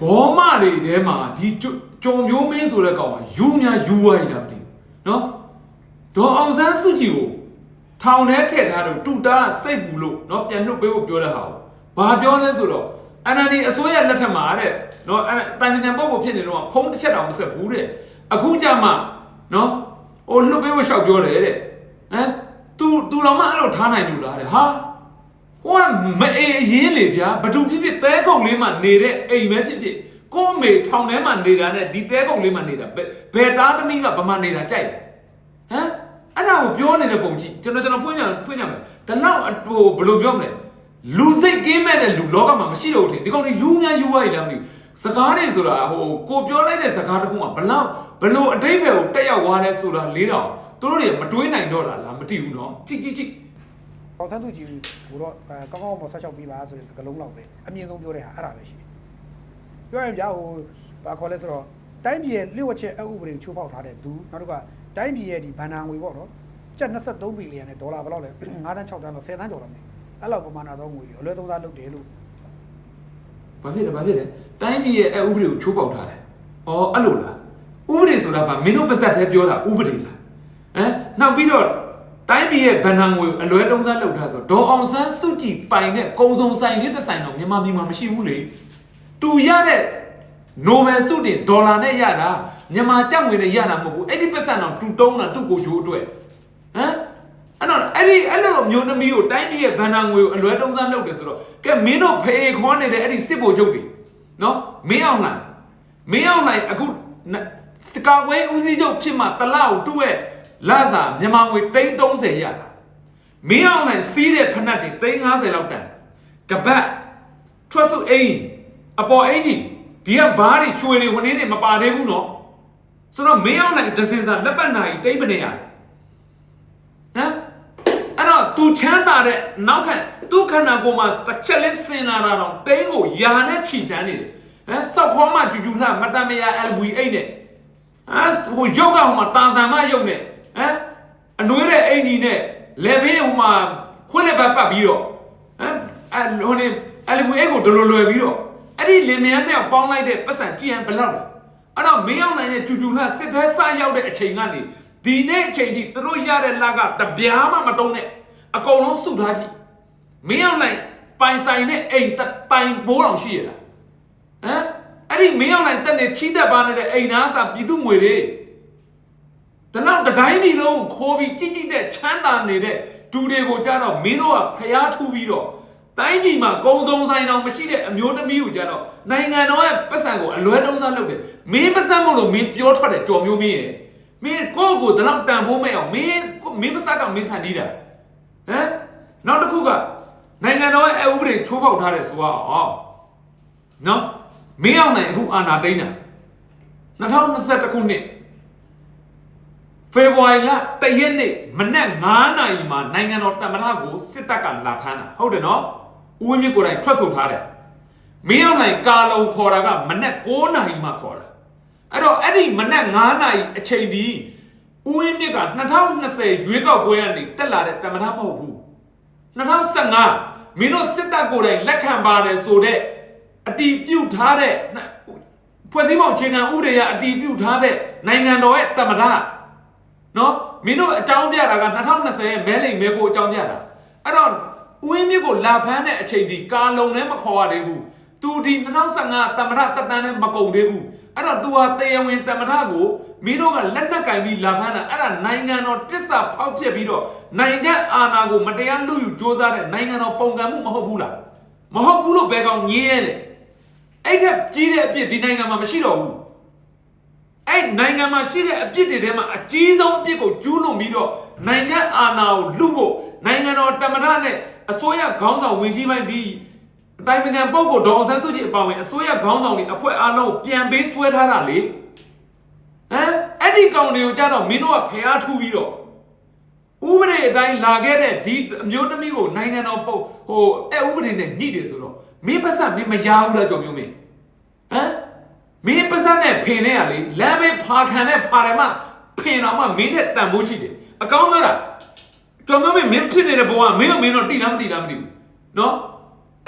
ဘောမတွေထဲမှာဒီကြော်မျိုးမင်းဆိုတဲ့ကောင်ကယူညာယူဝိုင်းတာမသိဘူးနော်ဒေါ်အောင်ဆန်းစုကြည်ကိုထောင်ထဲထည့်ထားတော့တူတာစိတ်ဘူးလို့နော်ပြန်လွတ်ပေးဖို့ပြောတဲ့ဟာကိုဘာပြောလဲဆိုတော့ NLD အစိုးရလက်ထက်မှာတဲ့နော်အဲ့တိုင်ပင်ခံပုဂ္ဂိုလ်ဖြစ်နေတော့ဖုံးတစ်ချက်တောင်မဆက်ဘူးတဲ့အခုကြမှာနော်ဟိုလွတ်ပေးဖို့ရှောက်ပြောတယ်တဲ့ဟမ် तू तू တော့မှအဲ့လိုထားနိုင်လို့လားတဲ့ဟာ ဟိုကမအေးရင်းလေဗျာဘသူဖြစ်ဖြစ်တဲကုံလေးမှာနေတဲ့အိမ်ပဲဖြစ်ဖြစ်ကို့မေထောင်ထဲမှာနေတာနဲ့ဒီတဲကုံလေးမှာနေတာဘယ်ဘယ်သားသမီးကဗမာနေတာကြိုက်လဲဟမ်အဲ့ဒါကိုပြောနေတဲ့ပုံကြည့်ကျွန်တော်ကျွန်တော်ဖွင့်ကြဖွင့်ကြမယ်ဒါတော့ဟိုဘယ်လိုပြောမလဲလူစိတ်ကင်းမဲ့တဲ့လူလောကမှာမရှိတော့ဘူးထင်ဒီကောင်တွေယူညာယူရည်လားမသိဘူးစကားတွေဆိုတာဟိုကိုပြောလိုက်တဲ့စကားတစ်ခုကဘလောက်ဘလို့အတိတ်ပဲကိုတက်ရောက်သွားလဲဆိုတာလေးတော့သူတို့တွေမတွေးနိုင်တော့တာလားမသိဘူးเนาะကြည့်ကြည့်ကြည့် အောင်ဆန်းသူကြီးကိုတော့အဲကောင်းကောင်းမဆက်ချောက်ပြီးပါဆိုတဲ့စကားလုံးလောက်ပဲအမြင့်ဆုံးပြောတဲ့ဟာအဲ့ဒါပဲရှိတယ်ပြောရင်ဗျာဟိုဘာခေါ်လဲဆိုတော့တိုင်းပြည်ရဲ့လျှို့ဝှက်ချက်အဥပဒေကိုချိုးဖောက်ထားတဲ့သူနောက်တစ်ခါတိုင်းပြည်ရဲ့ဒီဘဏ္ဍာငွေပေါ့နော်ကျပ်23ဘီလီယံနဲ့ဒေါ်လာဘယ်လောက်လဲ9တန်း6တန်းတော့10တန်းကျော်တော့မသိဘူးအဲ့လောက်ပမာဏသောငွေတွေအလွဲသုံးစားလုပ်တယ်လို့ဘာဖြစ်လဲဘာဖြစ်လဲတိုင်းပြည်ရဲ့အဥပဒေကိုချိုးပေါက်ထားတယ်။အော်အဲ့လိုလား။ဥပဒေဆိုတာဗာမင်းတို့ပါဇက်သေးပြောတာဥပဒေလား။ဟမ်နောက်ပြီးတော့ တိုင်းပြည်ရဲ့ဗန်နာငွေကိုအလွဲတုံးစားလုပ်ထားဆိုဒေါ်အောင်ဆန်းစုကြည်ပိုင်တဲ့ကုံစုံဆိုင်လေးတစ်ဆိုင်တော့မြန်မာပြည်မှာမရှိဘူးလေ။တူရတဲ့နိုဘယ်ဆုတင်ဒေါ်လာနဲ့ရတာမြန်မာကျပ်ငွေနဲ့ရတာမဟုတ်ဘူး။အဲ့ဒီပတ်စံတော့တူတုံးတာသူ့ကိုချိုးအတွက်ဟမ်အဲ့တော့အဲ့ဒီအဲ့လိုမျိုးသမီးကိုတိုင်းပြည်ရဲ့ဗန်နာငွေကိုအလွဲတုံးစားလုပ်တယ်ဆိုတော့ကဲမင်းတို့ဖေခွန်းနေတဲ့အဲ့ဒီစစ်ဗိုလ်ချုပ်တွေနော်မင်းအောင်လှိုင်မင်းအောင်လှိုင်အခုနစကာကွဲဦးစီးချုပ်ဖြစ်မှတလောက်သူ့ရဲ့ လာစာမြန်မာငွေ330ရတာမင်းအောင်လှိုင်စီးတဲ့ဖက်နှက်တွေ350လောက်တန်ကပတ်ထွက်စုအိမ်အပေါ်အိမ်ကြီးဒီကဘားတွေချွေတွေဝင်နေမပါသေးဘူးနော်ဆိုတော့မင်းအောင်လှိုင်ဒဇင်စာလက်ပတ်နာကြီးတိမ့်ပနေရတယ်ဟမ်အဲ့တော့ तू ချမ်းသာတဲ့နောက်ခံသူ့ခန္ဓာကိုယ်မှာတစ်ချက်လေးစင်လာတာတော့တိန်းကိုယာနဲ့ခြိတန်းနေတယ်ဟမ်စောက်ခေါမှဂျူဂျူလှမတမယာ LV8 နဲ့ဟမ်ဟိုရုပ်ကဟိုမှာတာဇန်မရုပ်နဲ့ ဟမ်အနွေးတဲ့အင်ကြီးနဲ့လေဘေးဟိုမှာခွက်လက်ပတ်ပတ်ပြီးတော့ဟမ်အဲ့ဟိုနေ LV8 ကိုဒလိုလွယ်ပြီးတော့အဲ့ဒီလင်မယားနဲ့ပေါင်းလိုက်တဲ့ပတ်စံကြည်ဟန်ဘယ်လောက်လဲအဲ့တော့မင်းအောင်နိုင်တဲ့ဂျူဂျူလှစစ်သေးစရောက်တဲ့အချိန်ကနေဒီနေ့အချိန်ထိသူတို့ရတဲ့လကတပြားမှမတုံးနဲ့အကုန်လုံးစုထားကြည့်မင်းအောင်နိုင်ပိုင်ဆိုင်တဲ့အိမ်တပိုင်ဘိုးတော်ရှိရလားဟမ်အဲ့ဒီမင်းအောင်နိုင်တက်နေချီးသက်ပါနေတဲ့အိမ်သားစာပြည်သူငွေတွေ တလောက်တတိုင်းပြည်လုံးကိုခိုးပြီးကြည့်ကြည့်တဲ့ချမ်းသာနေတဲ့ဒူတွေကိုကြတော့မင်းတို့ကဖျားထူးပြီးတော့တိုင်းပြည်မှာကုံစုံဆိုင်တော်မရှိတဲ့အမျိုးသမီးကိုကြတော့နိုင်ငံတော်ရဲ့ပတ်စံကိုအလွဲတုံးစားလုပ်တယ်မင်းပတ်စံမို့လို့မင်းပြောထွက်တယ်ကြော်မျိုးမင်းရဲ့မင်းကိုယ့်ကိုယ်တလောက်တန်ဖိုးမဲ့အောင်မင်းမင်းပတ်စံကမင်းဖန်တီးတာဟမ်နောက်တစ်ခုကနိုင်ငံတော်ရဲ့အဥပဒေချိုးဖောက်ထားတယ်ဆိုတော့နော်မင်းအောင်နိုင်အခုအာဏာသိမ်းတာ2021ခုနှစ် ဖေဖော်ဝါရီလတရက်နေ့မနက်9နာရီမှာနိုင်ငံတော်တမန်တော်ကိုစစ်တပ်ကလာဖမ်းတာဟုတ်တယ်နော်ဦးဝင်းမြင့်ကိုယ်တိုင်ထွက်ဆိုထားတယ်မင်းအောင်လှိုင်ကာလုံခေါ်တာကမနက်9နာရီမှခေါ်တာအဲ့တော့အဲ့ဒီမနက်9နာရီအချိန်ဒီဦးဝင်းမြင့်က2020ရွေးကောက်ပွဲကနေတက်လာတဲ့တမန်တော်မဟုတ်ဘူး2015မင်းတို့စစ်တပ်ကိုယ်တိုင်လက်ခံပါတယ်ဆိုတဲ့အတီးပြုတ်ထားတဲ့ဖွဲ့စည်းပုံအခြေခံဥပဒေရအတီးပြုတ်ထားတဲ့နိုင်ငံတော်ရဲ့တမန်တော် နော်မင်းတို့အကြောင်းပြတာက2020မဲလိမ်မဲကိုအကြောင်းပြတာအဲ့တော့ဦးဝင်းမြင့်ကိုလာဖမ်းတဲ့အချိန်ဒီကာလုံလည်းမခေါ်ရသေးဘူးသူဒီ2015တမရတက်တန်းနဲ့မကုန်သေးဘူးအဲ့တော့ तू ဟာတရားဝင်တမရကိုမင်းတို့ကလက်နက်ကင်ပြီးလာဖမ်းတာအဲ့ဒါနိုင်ငံတော်တစ္ဆာဖောက်ပြက်ပြီးတော့နိုင်ငံအာဏာကိုမတရားလူယူစ조사တဲ့နိုင်ငံတော်ပုံကံမှုမဟုတ်ဘူးလားမဟုတ်ဘူးလို့ဘယ်ကောင်ညင်းရဲလဲအဲ့ထက်ကြီးတဲ့အပြစ်ဒီနိုင်ငံမှာမရှိတော့ဘူး အဲ့နိုင်ငံမှာရှိတဲ့အပြစ်တွေထဲမှာအကြီးဆုံးအပြစ်ကိုကျူးလွန်ပြီးတော့နိုင်ငံအာဏာကိုလူဖို့နိုင်ငံတော်တမန်တော်နဲ့အစိုးရခေါင်းဆောင်ဝင်ကြီးပိုင်းဒီအတိုင်းနိုင်ငံပုဂ္ဂိုလ်ဒေါအောင်ဆန်းစုကြည်အပါအဝင်အစိုးရခေါင်းဆောင်တွေအဖွဲ့အားလုံးကိုပြန်ပေးဆွဲထားတာလေဟမ်အဲ့ဒီကောင်တွေကိုကြတော့မင်းတို့ကဖျားထူးပြီးတော့ဥပဒေအတိုင်းလာခဲ့တဲ့ဒီအမျိုးသမီးကိုနိုင်ငံတော်ပုတ်ဟိုအဲ့ဥပဒေနဲ့ညှိတယ်ဆိုတော့မင်းပတ်စံမင်းမရဘူးလားကြော်မျိုးမင်းဟမ် မင်းပါစက်နဲ့ဖင်နဲ့ရလေလမ်းမေးဖာခံနဲ့ဖာတယ်မှဖင်တော့မှမင်းတဲ့တန်ဖိုးရှိတယ်အကောင်းဆုံးလားကျွန်တော်မင်းမင်းဖြစ်နေတဲ့ဘဝမင်းတို့မင်းတို့တိလားမတိလားမသိဘူးနော်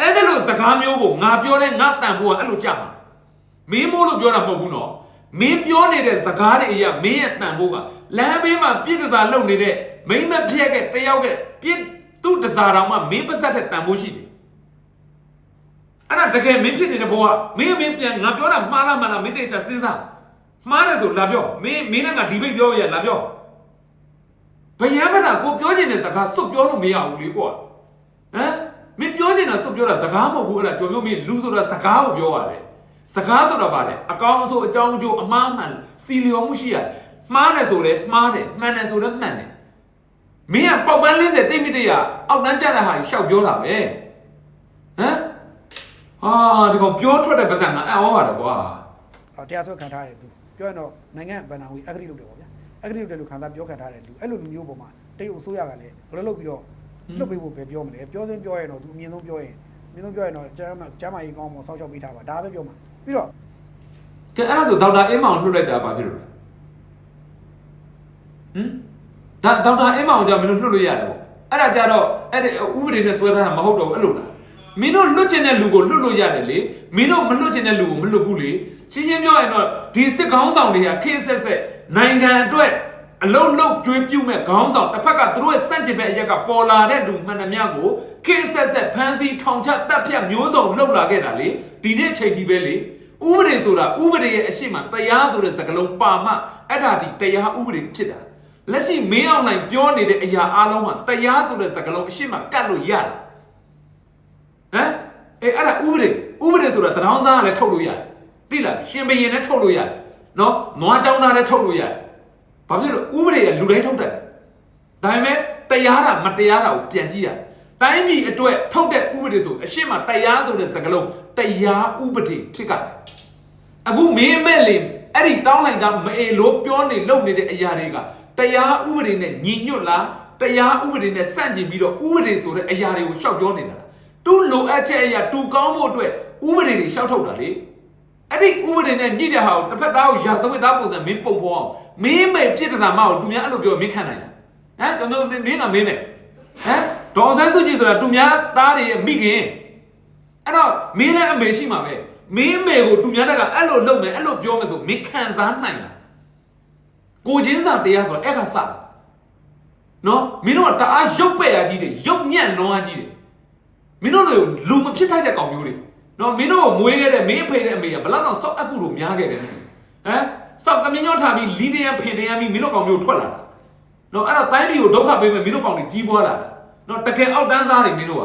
အဲ့ဒါလို့စကားမျိုးကိုငါပြောတဲ့ငါတန်ဖိုးကအဲ့လိုကြမှာဟမင်းမို့လို့ပြောတာမဟုတ်ဘူးနော်မင်းပြောနေတဲ့စကားတွေအရာမင်းရဲ့တန်ဖိုးကလမ်းဘေးမှာပြစ်ဒစားလုပ်နေတဲ့မိမ့်မပြက်ကတယောက်ကပြစ်သူ့ဒစားတော်မှမင်းပတ်သက်တဲ့တန်ဖိုးရှိတယ် အဲ့ဒါတကယ်မင်းဖြစ်နေတဲ့ဘဝမင်းမင်းပြန်ငါပြောတာမှားလားမှန်လားမင်းတေချာစဉ်းစားမှားတယ်ဆိုလာပြောမင်းမင်းနဲ့ငါဒီဘိတ်ပြောရလာပြောဘယံမနာကိုပြောနေတဲ့စကားစွတ်ပြောလို့မရဘူးလေကွာဟမ်မင်းပြောနေတာစွတ်ပြောတာစကားမဟုတ်ဘူးအဲ့ဒါကြော်မျိုးမင်းလူဆိုတာစကားကိုပြောရတယ်စကားဆိုတာဗါတယ်အကောင်းဆုံးအကြောင်းအကျိုးအမှားမှန်စီလျော်မှုရှိရတယ်မှားတယ်ဆိုလည်းမှားတယ်မှန်တယ်ဆိုလည်းမှန်တယ်မင်းကပေါက်ပန်း40တိတ်မိတရအောက်တန်းကြတဲ့ဟာကြီးရှောက်ပြောတာပဲဟမ် ဟာဒီကောင်ပြောထွက်တဲ့ပါစံကအံ့ဩပါတယ်ကွာဟောတရားစွဲခံထားတဲ့သူပြောရင်တော့နိုင်ငံဗန္နာဝီအဂရိလုပ်တယ်ပေါ့ဗျာအဂရိလုပ်တယ်လို့ခံစားပြောခံထားတဲ့လူအဲ့လိုလူမျိုးပေါ်မှာတရုတ်အစိုးရကလည်းဘယ်လိုလုပ်ပြီးတော့လွတ်ပေးဖို့ပဲပြောမလဲပြောစင်းပြောရင်တော့သူအမြင်ဆုံးပြောရင်အမြင်ဆုံးပြောရင်တော့ကျမ်းကျမ်းမာရေးကောင်းအောင်ဆောက်ရှောက်ပေးထားပါဒါပဲပြောမှာပြီးတော့ကဲအဲ့ဒါဆိုဒေါက်တာအင်းမောင်လွှတ်လိုက်တာဘာဖြစ်လို့လဲဟမ်ဒါဒေါက်တာအင်းမောင်ကြောင့်မင်းတို့လွှတ်လို့ရတယ်ပေါ့အဲ့ဒါကြတော့အဲ့ဒီဥပဒေနဲ့ဆွဲထားတာမဟုတ်တော့ဘူးအဲ့လိုလား မင်းတို့လွတ်ချင်တဲ့လူကိုလွတ်လို့ရတယ်လေမင်းတို့မလွတ်ချင်တဲ့လူကိုမလွတ်ဘူးလေရှင်းရှင်းပြောရင်တော့ဒီစစ်ခေါင်းဆောင်တွေကခေတ်ဆက်ဆက်နိုင်ငံအတွက်အလုံးလုံးကျွေးပြုတ်မဲ့ခေါင်းဆောင်တစ်ဖက်ကသူတို့ရဲ့စန့်ကျင်ဘက်အရက်ကပေါ်လာတဲ့လူမှန်သမျှကိုခေတ်ဆက်ဆက်ဖမ်းဆီးထောင်ချတပ်ဖြတ်မျိုးစုံလှုပ်လာခဲ့တာလေဒီနေ့ချိန်ထိပဲလေဥပဒေဆိုတာဥပဒေရဲ့အရှိမတရားဆိုတဲ့စကားလုံးပါမှအဲ့ဒါဒီတရားဥပဒေဖြစ်တာလက်ရှိမင်းအောင်လှိုင်ပြောနေတဲ့အရာအလုံးဟာတရားဆိုတဲ့စကားလုံးအရှိမကတ်လို့ရတာ ဟမ်အေးအဲ့ဒါဥပဒေဥပဒေဆိုတာတရောင်းစားကလည်းထုတ်လို့ရတယ်သိလားရှင်ဘရင်လည်းထုတ်လို့ရတယ်နော်နွားကြောင်းသားလည်းထုတ်လို့ရတယ်ဘာဖြစ်လို့ဥပဒေကလူတိုင်းထုတ်တတ်တယ်ဒါပေမဲ့တရားတာမတရားတာကိုပြန်ကြည့်ရတယ်တိုင်းပြည်အတွက်ထုတ်တဲ့ဥပဒေဆိုအရှင်းမတရားဆိုတဲ့စကားလုံးတရားဥပဒေဖြစ်ကြတယ်အခုမင်းမဲ့လေအဲ့ဒီတောင်းလိုက်တာမအေလို့ပြောနေလုံနေတဲ့အရာတွေကတရားဥပဒေနဲ့ညီညွတ်လားတရားဥပဒေနဲ့စန့်ကျင်ပြီးတော့ဥပဒေဆိုတဲ့အရာတွေကိုရှောက်ပြောနေတာလား တူလိုအပ်ချက်အရာတူကောင်းဖို့အတွက်ဥပဒေတွေရှောက်ထုတ်တာလေအဲ့ဒီဥပဒေနဲ့ညှိတဲ့ဟာကိုတစ်ဖက်သားကိုရာဇဝတ်သားပုံစံမင်းပုံဖော်အောင်မင်းမဲ့ပြစ်ဒဏ်မအောင်သူများအဲ့လိုပြောမင်းခံနိုင်လားဟမ်ကျွန်တော်မင်းကမင်းမယ်ဟမ်ဒေါ်ဆန်းစုကြည်ဆိုတာသူများသားတွေရဲ့မိခင်အဲ့တော့မင်းလည်းအမေရှိမှာပဲမင်းမေကိုသူများတက်ကအဲ့လိုလုပ်မယ်အဲ့လိုပြောမယ်ဆိုမင်းခံစားနိုင်လားကိုချင်းစာတရားဆိုတာအဲ့ကစတာနော်မင်းတို့ကတအားရုပ်ပဲ့ရကြီးတယ်ရုပ်ညံ့လွန်အားကြီးတယ် မင်းတို့လိုလူမဖြစ်ထိုက်တဲ့ကောင်မျိုးတွေနော်မင်းတို့ကိုမွေးခဲ့တဲ့မင်းအဖေတဲ့အမေကဘလောက်တော့စောက်အကူတို့များခဲ့တယ်ဟမ်စောက်ကမင်းညောထားပြီးလီနေရဖင်နေရပြီးမင်းတို့ကောင်မျိုးထွက်လာတာနော်အဲ့တော့တိုင်းပြည်ကိုဒုက္ခပေးမယ်မင်းတို့ကောင်တွေကြီးပွားလာတာနော်တကယ်အောက်တန်းစားတွေမင်းတို့က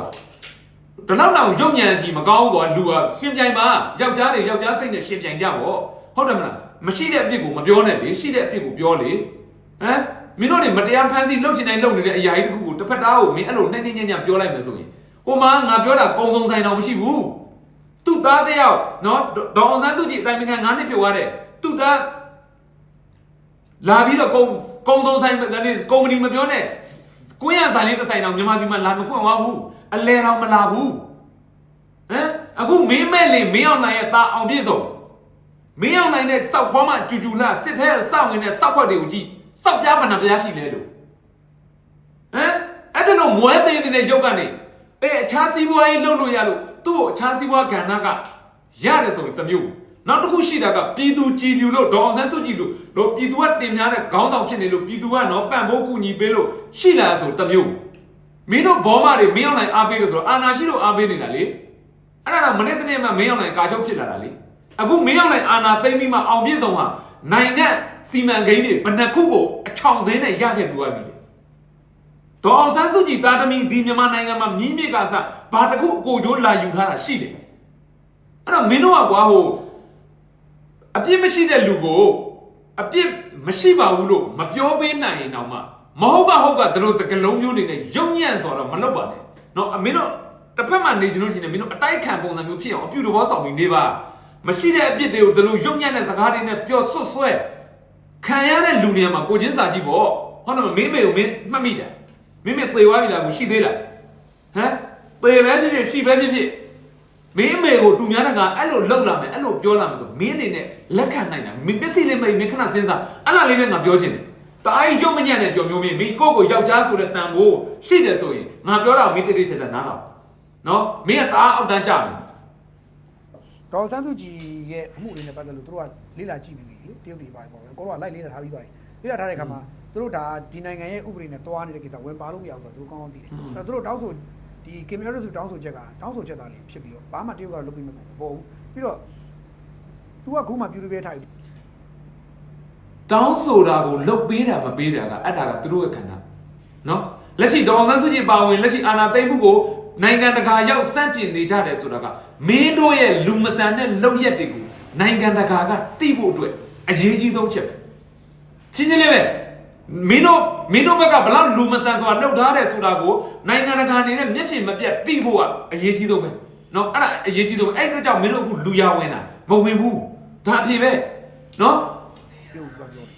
ဒီလောက်တော့ရုပ်ညံကြီးမကောင်းဘူးကွာလူကရှင်ပြိုင်ပါယောက်ျားတွေယောက်ျားစိတ်နဲ့ရှင်ပြိုင်ကြပေါ့ဟုတ်တယ်မလားမရှိတဲ့အပြစ်ကိုမပြောနဲ့လေရှိတဲ့အပြစ်ကိုပြောလေဟမ်မင်းတို့တွေမတရားဖန်ဆီးလှုပ်ချင်တိုင်းလှုပ်နေတဲ့အရာကြီးတစ်ခုကိုတစ်ဖက်သားကိုမင်းအဲ့လိုနှိမ့်နှိမ့်ညံ့ညံ့ပြောလိုက်မယ်ဆိုရင် ဟိုမှာငါပြောတာကုံစုံဆိုင်တော့မရှိဘူးသူ့သားတယောက်နော်ဒေါအောင်ဆန်းစုကြည်အတိုင်းပင်ခံ9နှစ်ပြည့်သွားတဲ့သူ့သားလာပြီးတော့ကုံကုံစုံဆိုင်ကနေကုမ္ပဏီမပြောနဲ့ကိုရဆိုင်လေးတစ်ဆိုင်တော့မြန်မာပြည်မှာလာမဖွင့်သွားဘူးအလဲတော့မလာဘူးဟမ်အခုမင်းမဲ့လင်မင်းအောင်နိုင်ရဲ့တာအောင်ပြည့်စုံမင်းအောင်နိုင်တဲ့စောက်ခေါ်မှကျူကျူလာစစ်ထဲစောက်နေတဲ့စောက်ခွက်တွေကိုကြည့်စောက်ပြားမနှပြားရှိလဲလို့ဟမ်အဲ့ဒါတော့မွဲသေးတဲ့ရုပ်ကနေ အဲအခြားစီးပွားရေးလုပ်လို့ရလို့သူ့ကိုအခြားစီးပွားကဏ္ဍကရတယ်ဆိုရင်တစ်မျိုးနောက်တစ်ခုရှိတာကပြည်သူကြည်ပြူလို့ဒေါအောင်ဆန်းစုကြည်လို့လို့ပြည်သူကတင်များတဲ့ခေါင်းဆောင်ဖြစ်နေလို့ပြည်သူကနော်ပံ့ပိုးကူညီပေးလို့ရှိလာဆိုတစ်မျိုးမင်းတို့ဘောမတွေမင်းအောင်နိုင်အားပေးလို့ဆိုတော့အာနာရှိလို့အားပေးနေတာလေအဲ့ဒါတော့မနေ့တနေ့မှမင်းအောင်နိုင်ကာချုပ်ဖြစ်လာတာလေအခုမင်းအောင်နိုင်အာနာသိမ့်ပြီးမှအောင်ပြည့်စုံဟာနိုင်ငံစီမံကိန်းတွေဘယ်နှခုကိုအချောင်စင်းနဲ့ရခဲ့ပြီးသွားပြီလေ ဒေါအောင်ဆန်းစုကြည်တာသမီဒီမြန်မာနိုင်ငံမှာမြင်းမြစ်ကစားဘာတခုအကိုကျိုးလာယူထားတာရှိတယ်အဲ့တော့မင်းတို့ကကွာဟိုအပြစ်မရှိတဲ့လူကိုအပြစ်မရှိပါဘူးလို့မပြောပေးနိုင်ရင်တော့မှမဟုတ်ပါဟုတ်ကသူတို့စကလုံးမျိုးတွေနဲ့ရုံညံ့ဆိုတော့မလုပ်ပါနဲ့เนาะအမင်းတို့တစ်ဖက်မှာနေကြလို့ရှိရင်မင်းတို့အတိုက်ခံပုံစံမျိုးဖြစ်အောင်အပြုတော်ဆောင်ပြီးနေပါမရှိတဲ့အပြစ်တွေကိုသူတို့ရုံညံ့တဲ့စကားတွေနဲ့ပျော်ဆွတ်ဆွဲခံရတဲ့လူတွေမှာကိုချင်းစာကြည့်ပေါ့ဟုတ်တယ်မမင်းမေကိုမင်းမှတ်မိတယ် မင်းမသေသွားပြီလားကိုရှိသေးလားဟမ်သေပဲဖြစ်ဖြစ်ရှိပဲဖြစ်ဖြစ်မင်းအမေကိုတူများတကအဲ့လိုလှုပ်လာမယ်အဲ့လိုပြောလာမယ်ဆိုမင်းအနေနဲ့လက်ခံနိုင်တာမင်းပစ္စည်းလေးမိတ်မင်းခဏစဉ်းစားအဲ့လားလေးနဲ့ငါပြောချင်တယ်တအားရုပ်မညံ့တဲ့ကြော်မျိုးမင်းမင်းကိုယ့်ကိုယောက်ျားဆိုတဲ့တန်ကိုရှိတယ်ဆိုရင်ငါပြောတာကိုမင်းတိတိကျကျနားတော့နော်မင်းကတအားအောက်တန်းကြမယ်ဟဒေါ်ဆန်းသူကြည်ရဲ့အမှုတွေနဲ့ပတ်သက်လို့သူတို့ကလေးလာကြည့်ပြီးပြီလေတရုတ်တွေပါတယ်ပေါ့ကိုတော့လိုက်လေးလာထားပြီးသွားပြီလေးလာထားတဲ့အခါမှာ သူတို့ဒါဒီနိုင်ငံရဲ့ဥပဒေနဲ့တွားနေတဲ့ကိစ္စဝင်ပါလို့မရဘူးဆိုတော့သူတို့ကောင်းကောင်းသိတယ်အဲ့တော့သူတို့တောင်းဆိုဒီကင်မရာစုတောင်းဆိုချက်ကတောင်းဆိုချက်သားလေးဖြစ်ပြီးတော့ဘာမှတရုတ်ကလုပ်ပြီးမပေါ့ဘူးပြီးတော့ तू ကခုမှပြူပြဲထားပြီတောင်းဆိုတာကိုလုတ်ပေးတာမပေးတာကအဲ့ဒါကသူတို့ရဲ့ခန္ဓာနော်လက်ရှိဒေါအောင်ဆန်းစုကြည်ပါဝင်လက်ရှိအာဏာသိမ်းမှုကိုနိုင်ငံတကာရောက်စန့်ကျင်နေကြတယ်ဆိုတာကမင်းတို့ရဲ့လူမဆန်တဲ့လုပ်ရက်တွေကိုနိုင်ငံတကာကသိဖို့အတွက်အရေးကြီးဆုံးချက်ပဲချင်းချင်းလေးပဲ မင်းတို့မင်းတို့ဘက်ကဘလောက်လူမဆန်ဆိုတာလှုပ်ထားတယ်ဆိုတာကိုနိုင်ငံတကာအနေနဲ့မျက်ရှင်မပြတ်သိဖို့ကအရေးကြီးဆုံးပဲနော်အဲ့ဒါအရေးကြီးဆုံးပဲအဲ့ဒီအတွက်ကြောင့်မင်းတို့အခုလူရဝင်တာမဝင်ဘူးဒါအဖြစ်ပဲနော်ပြုတ်ပြောပြောနေ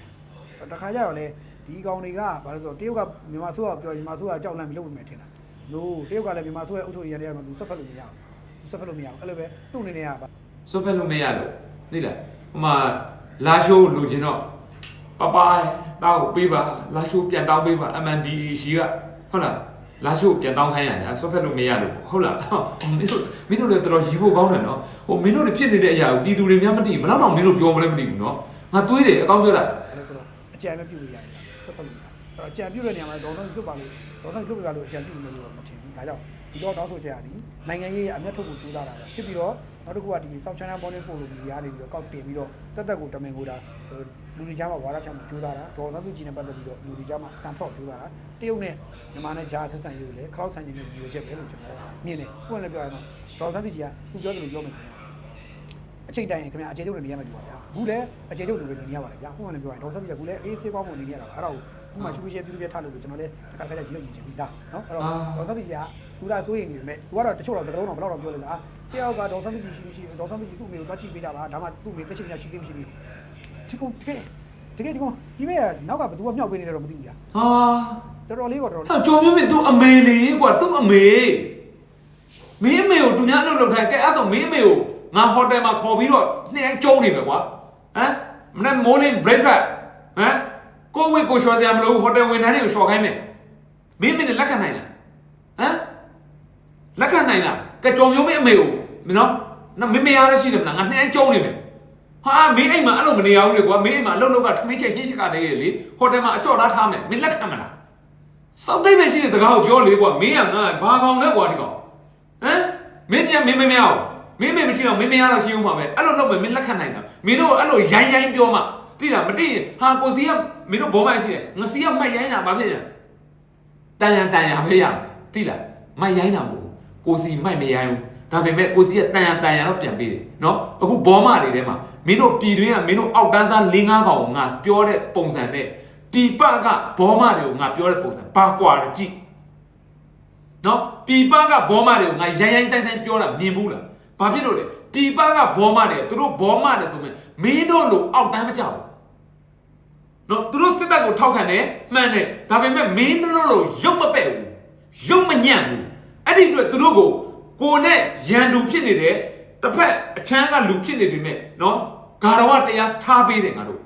တာတခါကျတော့လေဒီကောင်တွေကဘာလို့ဆိုတော့တရုတ်ကမြန်မာဆိုးကပြောမြန်မာဆိုးကကြောက်လန့်ပြီးလုပ်နေမယ်ထင်တာ no တရုတ်ကလည်းမြန်မာဆိုးရဲ့အုပ်ချုပ်ရေးရတဲ့မှာ तू ဆက်ဖက်လို့မရဘူး तू ဆက်ဖက်လို့မရဘူးအဲ့လိုပဲသူ့အနေနဲ့ကဘာစွတ်ဖက်လို့မရလို့သိလားဟိုမှာလာရှိုးလူချင်းတော့ ပပတောက်ပေးပါလာရှိုးပြန်တောင်းပေးပါ MNDA ရှိကဟုတ်လားလာရှိုးပြန်တောင်းခိုင်းရတယ်အဲစွတ်ဖက်လို့မရလို့ဟုတ်လားဟောမင်းတို့မင်းတို့လည်းတော်တော်ရီဖို့ကောင်းတယ်နော်ဟိုမင်းတို့တွေဖြစ်နေတဲ့အရာကိုပြည်သူတွေများမသိဘူးဘယ်တော့မှမင်းတို့ပြောမလဲမသိဘူးနော်ငါတွေးတယ်အကောင်းပြောတာအဲ့လိုဆိုတော့အကြံပဲပြုလို့ရတယ်ဆက်ဖက်လို့ရတယ်အဲ့တော့အကြံပြုတဲ့နေရာမှာဒေါ်ဆောင်ပြုတ်ပါလို့ဒေါ်ဆောင်ပြုတ်ပါလို့အကြံပြုမယ်လို့တော့မထင်ဘူးဒါကြောင့်ဒီတော့တောင်းဆိုချက်ရသည်နိုင်ငံရေးအမျက်ထုတ်ဖို့ကြိုးစားတာပဲဖြစ်ပြီးတော့နောက်တစ်ခုကဒီ South China Morning Post လိုမီဒီယာနေပြီးတော့ကောက်တင်ပြီးတော့တက်တက်ကိုတမင်ကိုဒါ လူတွေကြားမှာဝါဒဖြန့်မှုကြိုးစားတာဒေါ်ဆောင်စုကြည်နဲ့ပတ်သက်ပြီးတော့လူတွေကြားမှာအတန်ဖောက်ကြိုးစားတာတရုတ်နဲ့မြန်မာနဲ့ဂျာဆက်ဆံရေးကိုလည်းခလောက်ဆန်ခြင်းနဲ့ကြည့်ရချက်ပဲလို့ကျွန်တော်မြင်တယ်ပွင့်လည်းပြောရအောင်ဒေါ်ဆောင်စုကြည်ကသူပြောတယ်လို့ပြောမယ်ဆိုရင်အချိန်တိုင်းခင်ဗျာအခြေချုပ်နေရမှာဒီပါဗျာအခုလည်းအခြေချုပ်နေလို့နေရပါတယ်ဗျာခုမှလည်းပြောရင်ဒေါက်တာဆက်ပြီးကအခုလည်းအေးဆေးကောင်းမှုနေရတာပါအဲ့ဒါကိုခုမှရှူရှဲပြူပြထားလို့ကျွန်တော်လည်းတစ်ခါတစ်ခါကြည့်လို့ရည်ချင်ပြီးသားနော်အဲ့တော့ဒေါက်တာဆက်ပြီးကသူကစိုးရိမ်နေပေမဲ့သူကတော့တချို့တော့စကလုံးတော့ဘယ်တော့တော့ပြောလို့လားတယောက်ကဒေါက်တာဆက်ပြီးရှိမရှိဒေါက်တာဆက်ပြီးသူ့မိကိုတွားချိပေးကြပါဒါမှသူ့မိတက်ရှိနေရှိသေးမရှိသေး ဒီကောင်တကယ်တကယ်ဒီကောင်ဒီမဲ့နောက်ကဘယ်သူကမြောက်ပေးနေတယ်တော့မသိဘူးဗျာဟာတော်တော်လေးတော့တော်တော်ဟာကြော်မျိုးမင်း तू အမေလေးကွာ तू အမေမင်းအမေကိုသူများအလုပ်လုပ်ထိုင်ကဲအဲ့ဆိုမင်းအမေကိုငါဟိုတယ်မှာခေါ်ပြီးတော့နှစ်တိုင်းကျုံးနေပဲကွာဟမ်မနေ့ morning breakfast ဟမ်ကိုဝေကိုရှော်စရာမလိုဟိုတယ်ဝန်ထမ်းတွေကိုရှော်ခိုင်းမယ်မင်းမင်းနဲ့လက်ခံနိုင်လားဟမ်လက်ခံနိုင်လားကဲကြော်မျိုးမင်းအမေကိုမင်းနော်နော်မင်းမရရရှိတယ်မလားငါနှစ်တိုင်းကျုံးနေမယ် ဟာမင်းအိမ်မှာအဲ့လိုမနေရဘူးလေကွာမင်းအိမ်မှာအလုပ်လုပ်ကထမင်းချက်ရှင်းချက်ကတည်းကလေဟိုတယ်မှာအကြော်သားထားမယ်မင်းလက်ခံမလားစောက်တိတ်ပဲရှိတဲ့စကားကိုပြောလေကွာမင်းကငါဘာကောင်လဲကွာဒီကောင်ဟမ်မင်းပြန်မင်းမမရအောင်မင်းမင်းမရှိတော့မင်းမရတော့ရှိဦးမှာပဲအဲ့လိုလုပ်မယ်မင်းလက်ခံနိုင်တာမင်းတို့အဲ့လိုရိုင်းရိုင်းပြောမှတိတာမတိရင်ဟာကိုစီကမင်းတို့ဘောမရှိတယ်ငစီကမိုက်ရိုင်းတာဘာဖြစ်လဲတန်ရန်တန်ရန်ပဲရမယ်တိလားမိုက်ရိုင်းတာမဟုတ်ဘူးကိုစီမိုက်မရိုင်းဘူးဒါပေမဲ့ကိုစီကတန်ရန်တန်ရန်တော့ပြန်ပေးတယ်နော်အခုဘောမတွေထဲမှာ မင်းတို့ပြည်တွင်းကမင်းတို့အောက်တန်းစား၄၅ကောင်ကိုငါပြောတဲ့ပုံစံနဲ့ဒီပကဘောမတွေကိုငါပြောတဲ့ပုံစံဘာကွာလဲကြည့်နော်ပြည်ပကဘောမတွေကိုငါရိုင်းရိုင်းဆိုင်ဆိုင်ပြောတာမြင်ဘူးလားဘာဖြစ်လို့လဲပြည်ပကဘောမတွေသူတို့ဘောမတွေဆိုရင်မင်းတို့လိုအောက်တန်းမကြောက်ဘူးနော်သူတို့စစ်တပ်ကိုထောက်ခံတယ်မှန်တယ်ဒါပေမဲ့မင်းတို့လိုရုပ်မပဲ့ဘူးရုပ်မညံ့ဘူးအဲ့ဒီအတွက်သူတို့ကိုကိုနဲ့ရန်သူဖြစ်နေတယ် တစ်ဖက်အချမ်းကလူဖြစ်နေပေမဲ့နော်ဂါရဝတရားထားပေးတယ်ငါတို့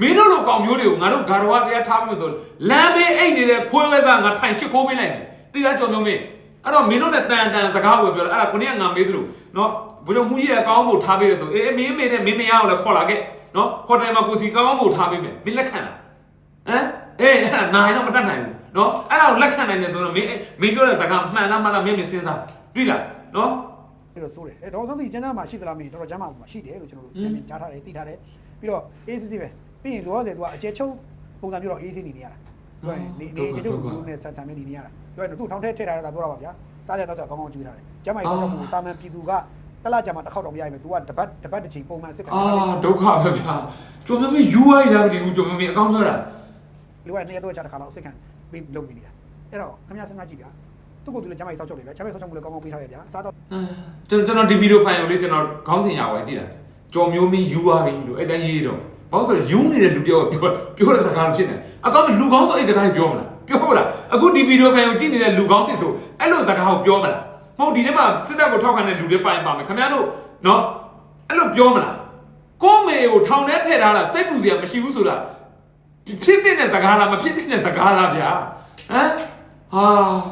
မင်းတို့လိုကောင်မျိုးတွေကိုငါတို့ဂါရဝတရားထားပြီးဆိုလမ်းဘေးအိတ်နေတဲ့ဖွေးဝဲစားငါထိုင်ရှစ်ခိုးပေးလိုက်မယ်တိရကြော်မျိုးမင်းအဲ့တော့မင်းတို့နဲ့တန်တန်စကားကိုပြောတယ်အဲ့ဒါကိုနေ့ကငါမေးသလိုနော်ဘယ်လိုမှုကြီးရဲ့ကောင်းဖို့ထားပေးလဲဆိုအေးမင်းမေနဲ့မင်းမရအောင်လဲခေါ်လာခဲ့နော်ဟိုတယ်မှာကိုစီကောင်းဖို့ထားပေးမယ်မင်းလက်ခံလားဟမ်အေးအဲ့ဒါနိုင်တော့မတတ်နိုင်ဘူးနော်အဲ့ဒါကိုလက်ခံနိုင်တယ်ဆိုတော့မင်းမင်းပြောတဲ့စကားမှန်လားမလားမင်းမစဉ်းစားတွေ့လားနော် အဲ့တော့စိုးတယ်အဲ့ဒေါက်တာဆက်ပြီးကျန်းစာမှာရှိသလားမင်းတော်တော်ကျန်းမာမှာရှိတယ်လို့ကျွန်တော်တို့ပြန်ကြားထားတယ်သိထားတယ်ပြီးတော့အေးစစ်စစ်ပဲပြီးရင်လောလောဆယ်သူကအကျဲချုပ်ပုံစံမျိုးတော့အေးစစ်နေနေရတာပြောရင်နေနေကျဲချုပ်လူနဲ့ဆန်ဆန်ပဲနေနေရတာပြောရင်သူ့ထောင်ထဲထည့်ထားတာပြောတာပါဗျာစားကြတော့ဆိုကောင်းကောင်းကြည့်ထားတယ်ကျမ်းမာရေးတော့ဘူးတာမန်ပြည်သူကတလားကြမှာတစ်ခေါက်တော့မရရင် तू ကတပတ်တပတ်တစ်ချိန်ပုံမှန်စစ်ခံအာဒုက္ခပဲဗျာကြော်မျိုးမင်းယူလိုက်တာမသိဘူးကြော်မျိုးမင်းအကောင်းပြောတာလူကနေရာတော့ချတစ်ခါတော့စစ်ခံပြီးလုပ်ပြီးနေတာအဲ့တော့ခင်ဗျားစဉ်းစားကြည့်ဗျာ သူ့ကိုယ်သူလည်းကျမ်းမာရေးစောင့်ချုပ်တယ်ဗျာကျမ်းမာရေးစောင့်ချုပ်မှုလည်းကောင်းကောင်းပေးထားတယ်ဗျာစားတော့ကျွန်တော်ကျွန်တော်ဒီဗီဒီယိုဖိုင်ကိုလေကျွန်တော်ခေါင်းစဉ်ရအောင်တည်တာကြော်မျိုးမင်းယူသွားပြီလို့အဲ့တိုင်းရေးတော့ဘာလို့ဆိုတော့ယူနေတဲ့လူတယောက်ပြောပြောတဲ့စကားဖြစ်နေအကောင်းလူကောင်းဆိုအဲ့စကားပြောမလားပြောမလားအခုဒီဗီဒီယိုဖိုင်ကိုကြည့်နေတဲ့လူကောင်းတွေဆိုအဲ့လိုစကားကိုပြောမလားမဟုတ်ဒီထဲမှာစစ်တပ်ကိုထောက်ခံတဲ့လူတွေပိုင်ပါမယ်ခင်ဗျားတို့နော်အဲ့လိုပြောမလားကိုမေကိုထောင်ထဲထည့်ထားတာစိတ်ပူစရာမရှိဘူးဆိုတာဖြစ်တဲ့စကားလားမဖြစ်တဲ့စကားလားဗျာဟမ် ဟာ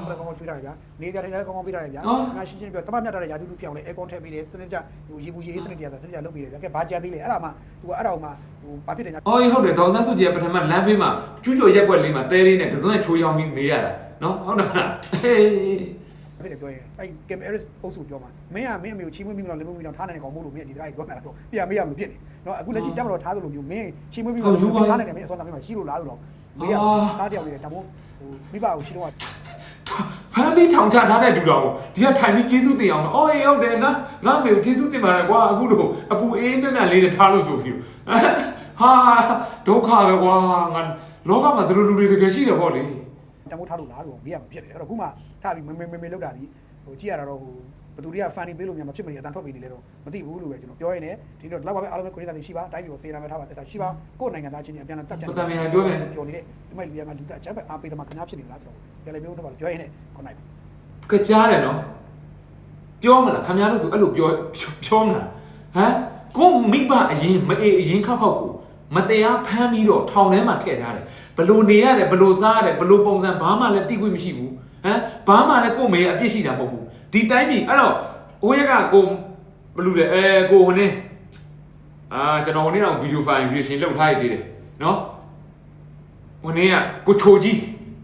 လည်းကောင်းကောင်းကျွေးထားတယ်ဗျာနေကြတယ်ကောင်းကောင်းပြထားတယ်ဗျာနော်ငါရှင်းရှင်းပြောတပတ်မြတ်ထားတဲ့ရာသီဥတုပြောင်းလဲအဲကွန်ထည့်ပေးတယ်စနစ်ကြဟိုရေဘူးရေအေးစနစ်တရားစနစ်ကြလုပ်ပေးတယ်ဗျာကဲဘာကြံသေးလဲအဲ့ဒါမှ तू ကအဲ့ဒါမှဟိုဘာဖြစ်တယ်ညာအော်ဟုတ်တယ်ဒေါ်ဆန်းစုကြည်ကပထမလမ်းဘေးမှာကျူးကျော်ရက်ွက်လေးမှာတဲလေးနဲ့ကစွန်းချိုးရောင်းပြီးနေရတာနော်ဟုတ်တယ်မလားဟေးဖြစ်တယ်ပြောရင်အဲ့ကင်မအရစ်အုပ်စုပြောမှာမင်းကမင်းအမေကိုချီးမွေးမိမလို့လင်းမွေးမိတော့ထားနိုင်တဲ့ကောင်မို့လို့မင်းဒီစကားကြီးပြောနေတာတော့ပြန်မေးရမလို့ဖြစ်နေနော်အခုလက်ရှိတက်မလို့ထားသလိုမျိုးမင်းချီးမွေးမိမလို့ထားနိုင်တယ်မင်းအစောသားမင်းရှိလို့လားလို့တော့မေးရထားတယောက်နေတယ်ဒါမို့ ဟိုမိဘကိုရှိတော့ဖမ်းပြီးထောင်ချထားတဲ့လူတော်ကိုဒီကထိုင်ပြီးကျေးဇူးတင်အောင်အော်အေးဟုတ်တယ်နော်ငါမေကိုကျေးဇူးတင်ပါတယ်ကွာအခုတော့အပူအေးမြက်မြက်လေးနဲ့ထားလို့ဆိုပြီးဟာဒုက္ခပဲကွာငါလောကမှာသူတို့လူတွေတကယ်ရှိတယ်ပေါ့လေတမိုးထားလို့လားလို့မေးရမှာဖြစ်တယ်အဲ့တော့ခုမှထားပြီးမေမေမေမေလောက်တာဒီဟိုကြည့်ရတာတော့ဟို ဘသူတွေက funny ပေးလို့များမဖြစ်မနေအတန်ထွက်ပေးနေလေတော့မသိဘူးလို့ပဲကျွန်တော်ပြောရင်းနဲ့ဒီတော့လောက်ပါပဲအားလုံးပဲကိုရင်းသားတွေရှိပါတိုင်းပြည်ကိုစေနာမဲ့ထားပါတက်စားရှိပါကိုယ်နိုင်ငံသားချင်းချင်းအပြန်အလှန်တပ်ပြန်ပြောနေတဲ့ဒီမဲ့လူရကလူတက်အချက်ပဲအားပေးသမားခင်ဗျားဖြစ်နေလားဆိုတော့ပြန်လေမျိုးတော့ပြောရင်းနဲ့ခုနိုင်ကကြားတယ်နော်ပြောမလားခင်ဗျားတို့ဆိုအဲ့လိုပြောပြောမလားဟမ်ကိုမိဘအရင်မအေးအရင်ခောက်ခောက်ကိုမတရားဖမ်းပြီးတော့ထောင်ထဲမှာထည့်ထားတယ်ဘလို့နေရတယ်ဘလို့စားရတယ်ဘလို့ပုံစံဘာမှလည်းတိခွင့်မရှိဘူးဟ မ်ဘာမှလည်းကို့မေအပြစ်ရှိတာမဟုတ်ဘူးဒီတိုင်းပြည်အဲ့တော့အိုးရကကိုဘလို့လဲအဲကိုဟိုနေအာကျွန်တော်ဟိုနေ့တော့ဗီဒီယိုဖိုင် reaction လုပ်ထားရသေးတယ်နော်ဟိုနေ့ကကိုချိုကြီး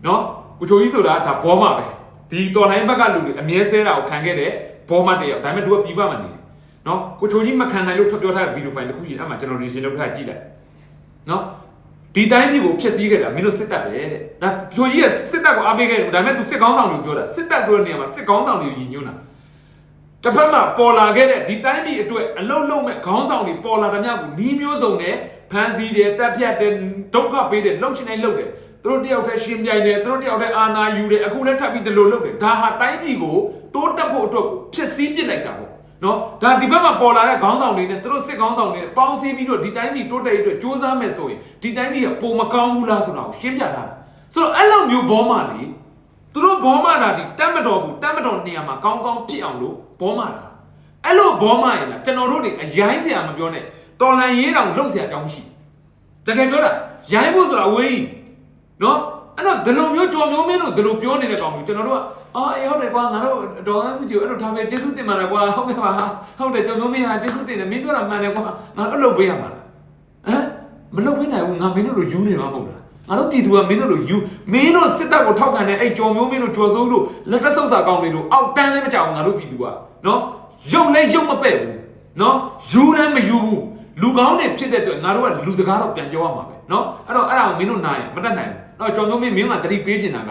နော်ကိုချိုကြီးဆိုတာဒါဘောမပဲဒီတော်လိုင်းဘက်ကလူတွေအမြဲဆဲတာကိုခံခဲ့တဲ့ဘောမတယောက်ဒါပေမဲ့သူကပြပမှနေတယ်နော်ကိုချိုကြီးမခံနိုင်လို့ထွက်ပြောထားတဲ့ဗီဒီယိုဖိုင်တစ်ခုကြီးအဲ့မှာကျွန်တော် reaction လုပ်ထားကြည့်လိုက်နော် ဒီတိုင်းပြည်ကိုဖျက်ဆီးခဲ့တာမင်းတို့စစ်တပ်ပဲတဲ့ဒါချိုကြီးကစစ်တပ်ကိုအားပေးခဲ့တယ်ဒါပေမဲ့သူစစ်ကောင်းဆောင်တွေကိုပြောတာစစ်တပ်ဆိုတဲ့နေရာမှာစစ်ကောင်းဆောင်တွေကိုညီညွတ်တာတစ်ဖက်မှာပေါ်လာခဲ့တဲ့ဒီတိုင်းပြည်အတွက်အလုံးလုံးမဲ့ခေါင်းဆောင်တွေပေါ်လာတဲ့များကိုနီးမျိုးစုံနဲ့ဖန်စီတယ်တက်ဖြတ်တယ်ဒုက္ခပေးတယ်လှုပ်ချင်တိုင်းလှုပ်တယ်သူတို့တယောက်တည်းရှင်ပြိုင်တယ်သူတို့တယောက်တည်းအာနာယူတယ်အခုလည်းထပ်ပြီးဒီလိုလှုပ်တယ်ဒါဟာတိုင်းပြည်ကိုတိုးတက်ဖို့အတွက်ကိုဖြစ်စည်းပစ်လိုက်တာပေါ့ နော်ဒါဒီဘက်မှာပေါ်လာတဲ့ခေါင်းဆောင်တွေနဲ့သူတို့စစ်ခေါင်းဆောင်တွေနဲ့ပေါင်းစည်းပြီးတော့ဒီတိုင်းပြည်တိုးတက်ရေးအတွက်စ조사မယ်ဆိုရင်ဒီတိုင်းပြည်ကပုံမကောင်းဘူးလားဆိုတာကိုရှင်းပြထားတာဆိုတော့အဲ့လိုမျိုးဘောမှလေသူတို့ဘောမတာဒီတက်မတော်ဘူးတက်မတော်နေရာမှာကောင်းကောင်းဖြစ်အောင်လို့ဘောမတာအဲ့လိုဘောမရင်လားကျွန်တော်တို့တွေအရိုင်းစရာမပြောနဲ့တော်လန်ရေးတောင်လှုပ်စရာအကြောင်းမရှိတကယ်ပြောတာရိုင်းဖို့ဆိုတာအဝေးကြီးနော် အဲ့တော့ဒီလိုမျိုးတော်မျိုးမင်းတို့ဒီလိုပြောနေတဲ့ကောင်မျိုးကျွန်တော်တို့ကအော်အေးဟုတ်တယ်ကွာငါတို့ဒေါ်ဆန်းစုကြည်ကိုအဲ့လိုထားမယ်ကျေးဇူးတင်ပါတယ်ကွာဟုတ်ကဲ့ပါဟုတ်တယ်တော်မျိုးမင်းဟာကျေးဇူးတင်တယ်မင်းပြောတာမှန်တယ်ကွာငါအဲ့လိုပေးရမှာလားဟမ်မလုပ်ပေးနိုင်ဘူးငါမင်းတို့လိုယူနေမှာမဟုတ်လားငါတို့ပြည်သူကမင်းတို့လိုယူမင်းတို့စစ်တပ်ကိုထောက်ခံတဲ့အဲ့ကြော်မျိုးမင်းတို့ကြော်စိုးတို့လက်တက်ဆုပ်စာကောင်းတွေတို့အောက်တန်းလည်းမကြောက်ဘူးငါတို့ပြည်သူကနော်ရုပ်လည်းရုပ်မပဲ့ဘူးနော်ယူလည်းမယူဘူးလူကောင်းတွေဖြစ်တဲ့အတွက်ငါတို့ကလူစကားတော့ပြန်ပြောရမှာပဲနော်အဲ့တော့အဲ့ဒါကိုမင်းတို့နိုင်မတတ်နိုင်ဘူး တော့ကြော်မျိုးမင်းမင်းကတတိပေးချင်တာက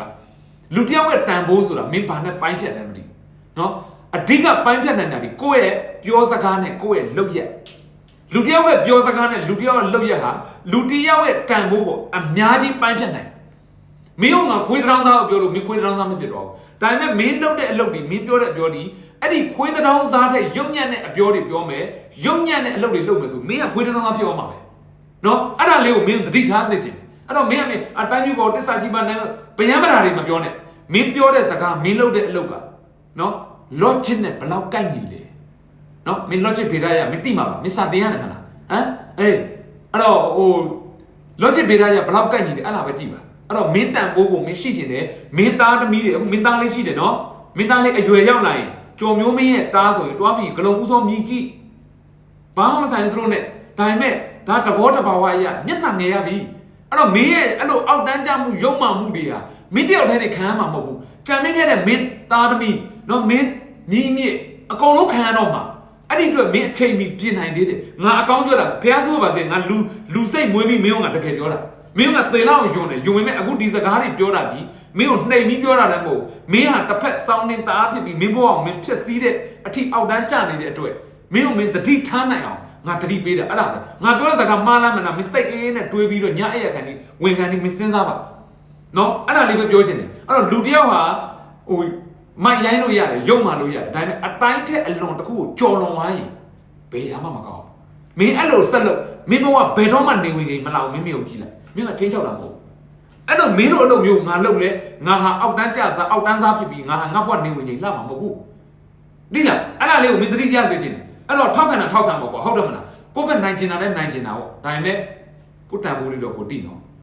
လူတစ်ယောက်ရဲ့တန်ဖိုးဆိုတာမင်းဘာနဲ့ပိုင်းဖြတ်လဲမသိဘူးနော်အဓိကပိုင်းဖြတ်နိုင်တာဒီကိုယ့်ရဲ့ပြောစကားနဲ့ကိုယ့်ရဲ့လုပ်ရက်လူတစ်ယောက်ရဲ့ပြောစကားနဲ့လူတစ်ယောက်ရဲ့လုပ်ရက်ဟာလူတစ်ယောက်ရဲ့တန်ဖိုးကိုအများကြီးပိုင်းဖြတ်နိုင်မင်းကငါခွေးတောင်းစားကိုပြောလို့မင်းခွေးတောင်းစားမဖြစ်တော့ဘူးဒါပေမဲ့မင်းလုပ်တဲ့အလုပ်တွေမင်းပြောတဲ့အပြောတွေအဲ့ဒီခွေးတောင်းစားတဲ့ရုပ်ညံ့တဲ့အပြောတွေပြောမယ်ရုပ်ညံ့တဲ့အလုပ်တွေလုပ်မယ်ဆိုမင်းကခွေးတောင်းစားဖြစ်သွားမှာပဲနော်အဲ့ဒါလေးကိုမင်းသတိထားသိချင်တယ် အဲ့တော့မင်းကမင်းအတိုင်းမျိုးပေါ်တစ္ဆာချိပါနဲ့ဗျံပဓာတွေမပြောနဲ့မင်းပြောတဲ့စကားမင်းလုပ်တဲ့အလုပ်ကနော် logic နဲ့ဘယ်လောက်ကိုက်ညီလဲနော်မင်း logic ဖေးရရမင်းတိမှာပါမင်းစာတင်ရတယ်မလားဟမ်အေးအဲ့တော့ဟို logic ဖေးရရဘယ်လောက်ကိုက်ညီတယ်အဲ့လားပဲကြည့်ပါအဲ့တော့မင်းတန်ဖိုးကိုမင်းရှိချင်တယ်မင်းသားသမီးတွေအခုမင်းသားလေးရှိတယ်နော်မင်းသားလေးအရွယ်ရောက်လာရင်ကြော်မျိုးမင်းရဲ့သားဆိုရင်တွားပြီးဂလုံးဦးစောမြည်ကြည့်ဘာမှမဆိုင်သူတို့နဲ့ဒါပေမဲ့ဒါတဘောတဘာဝအရာမျက်နှာငယ်ရပြီ အဲ့တော့မင်းရဲ့အဲ့လိုအောက်တန်းကြမှုယုံမှမှုတွေဟာမင်းတယောက်တည်းနဲ့ခံရမှာမဟုတ်ဘူးကြံနေခဲ့တဲ့မင်းသားသမီးနော်မင်းညီမြစ်အကုန်လုံးခံရတော့မှာအဲ့ဒီအတွက်မင်းအချိန်မီပြင်နိုင်သေးတယ်ငါအကောင်းပြောတာဖះဆိုးပါစေငါလူလူစိတ်မွေးပြီးမင်းကငါတကယ်ပြောတာမင်းကသေလောက်ယွန်းတယ်ယွန်းပေမဲ့အခုဒီစကားတွေပြောတာပြီးမင်းကိုနှိမ်ပြီးပြောတာလည်းမဟုတ်မင်းဟာတစ်ဖက်စောင်းနေတာဖြစ်ပြီးမင်းဘဝကိုမင်းဖြစ်စည်းတဲ့အထီအောက်တန်းကျနေတဲ့အတွက်မင်းကိုမင်းတတိထားနိုင်အောင် ငါတတိပေးတာအဲ့ဒါပဲငါပြောတဲ့စကားမှားလားမလားမင်းစိတ်အေးအေးနဲ့တွေးပြီးတော့ညအဲ့ရခံဒီဝင်ခံဒီမင်းစဉ်းစားပါနော်အဲ့ဒါလေးပဲပြောချင်တယ်အဲ့တော့လူတစ်ယောက်ဟာဟိုမိုက်ရိုင်းလို့ရတယ်ယုံမှလို့ရတယ်ဒါပေမဲ့အတိုင်းထက်အလွန်တစ်ခုကိုကြော်လွန်သွားရင်ဘယ်မှမကောင်းမင်းအဲ့လိုဆက်လို့မင်းဘဝဘယ်တော့မှနေဝင်နေမလောက်မင်းမျိုးကြည့်လိုက်မင်းကချင်းချောက်တာမဟုတ်အဲ့တော့မင်းတို့အဲ့လိုမျိုးငါလုပ်လဲငါဟာအောက်တန်းကြစားအောက်တန်းစားဖြစ်ပြီးငါဟာငါဘဝနေဝင်နေလှမှာမဟုတ်ဘူးဒီလားအဲ့ဒါလေးကိုမင်းသတိရစေချင်တယ် အဲ့တော့ထောက်ခံတာထောက်ခံပါကွာဟုတ်တယ်မလားကိုယ့်ဘက်နိုင်ချင်တာလည်းနိုင်ချင်တာပေါ့ဒါပေမဲ့ကိုယ်တန်ဖိုးလေးတော့ကိုတိနော်